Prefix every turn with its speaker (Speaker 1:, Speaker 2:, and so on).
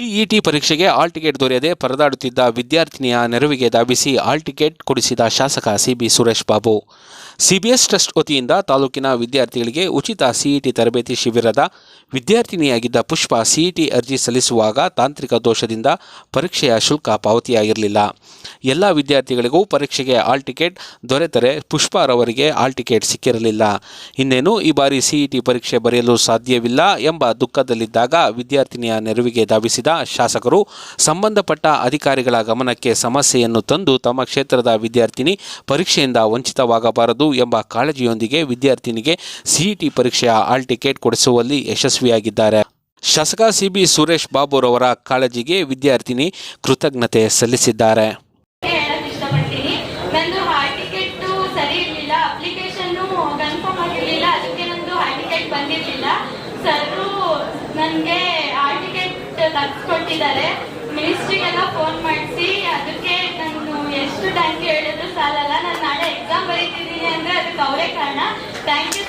Speaker 1: ಇಇಟಿ ಪರೀಕ್ಷೆಗೆ hall ticket ದೊರೆಯದೆ ಪರದಾಡುತ್ತಿದ್ದ ವಿದ್ಯಾರ್ಥಿನಿಯ ನೆರವಿಗೆ ಧಾವಿಸಿ ಆಲ್ ಟಿಕೆಟ್ ಕೊಡಿಸಿದ ಶಾಸಕ C B Suresh Babu. CBS trust ವತಿಯಿಂದ ತಾಲೂಕಿನ ವಿದ್ಯಾರ್ಥಿಗಳಿಗೆ ಉಚಿತ ಸಿಇಟಿ ತರಬೇತಿ ಶಿಬಿರದ ವಿದ್ಯಾರ್ಥಿನಿಯಾಗಿದ್ದ ಪುಷ್ಪ ಸಿಇಟಿ ಅರ್ಜಿ ಸಲ್ಲಿಸುವಾಗ ತಾಂತ್ರಿಕ ದೋಷದಿಂದ ಪರೀಕ್ಷೆಯ ಶುಲ್ಕ ಪಾವತಿಯಾಗಿರಲಿಲ್ಲ. ಎಲ್ಲ ವಿದ್ಯಾರ್ಥಿಗಳಿಗೂ ಪರೀಕ್ಷೆಗೆ ಆಲ್ ಟಿಕೆಟ್ ದೊರೆತರೆ. ಪುಷ್ಪಾರವರಿಗೆ ಆಲ್ ಟಿಕೆಟ್ ಸಿಕ್ಕಿರಲಿಲ್ಲ. ಇನ್ನೇನು, ಈ ಬಾರಿ ಸಿಇಟಿ ಪರೀಕ್ಷೆ ಬರೆಯಲು ಸಾಧ್ಯವಿಲ್ಲ ಎಂಬ ದುಃಖದಲ್ಲಿದ್ದಾಗ ವಿದ್ಯಾರ್ಥಿನಿಯ ನೆರವಿಗೆ ಧಾವಿಸಿದ ಶಾಸಕರು, ಸಂಬಂಧಪಟ್ಟ ಅಧಿಕಾರಿಗಳ ಗಮನಕ್ಕೆ ಸಮಸ್ಯೆಯನ್ನು ತಂದು ತಮ್ಮ ಕ್ಷೇತ್ರದ ವಿದ್ಯಾರ್ಥಿನಿ ಪರೀಕ್ಷೆಯಿಂದ ವಂಚಿತವಾಗಬಾರದು ಎಂಬ ಕಾಳಜಿಯೊಂದಿಗೆ ವಿದ್ಯಾರ್ಥಿನಿಗೆ ಸಿಇಟಿ ಪರೀಕ್ಷೆಯ ಆಲ್ ಟಿಕೆಟ್ ಕೊಡಿಸುವಲ್ಲಿ ಯಶಸ್ವಿಯಾಗಿದ್ದಾರೆ. ಶಾಸಕ ಸಿಬಿ ಸುರೇಶ್ ಬಾಬುರವರ ಕಾಳಜಿಗೆ ವಿದ್ಯಾರ್ಥಿನಿ ಕೃತಜ್ಞತೆ ಸಲ್ಲಿಸಿದ್ದಾರೆ.
Speaker 2: ಅಪ್ಲಿಕೇಶನ್ ಕನ್ಫರ್ಮ್ ಆಗಿರ್ಲಿಲ್ಲ. ಅದಕ್ಕೆ ನಂದು ಹಾಲ್ ಟಿಕೆಟ್ ಬಂದಿರ್ಲಿಲ್ಲ. ಸರ್ ನನಗೆ ಆ ಟಿಕೆಟ್ ತರ್ಸ್ಕೊಟ್ಟಿದ್ದಾರೆ. ಮಿನಿಸ್ಟ್ರಿಗೆಲ್ಲ ಫೋನ್ ಮಾಡಿಸಿ, ಅದಕ್ಕೆ ನಾನು ಎಷ್ಟು ಥ್ಯಾಂಕ್ ಯು ಹೇಳಿದ್ರು ಸಾಲಲ್ಲ. ನಾನು ನಾಳೆ ಎಕ್ಸಾಮ್ ಬರೀತಿದ್ದೀನಿ ಅಂದ್ರೆ ಅದಕ್ಕೆ ಅವರೇ ಕಾರಣ. Thank you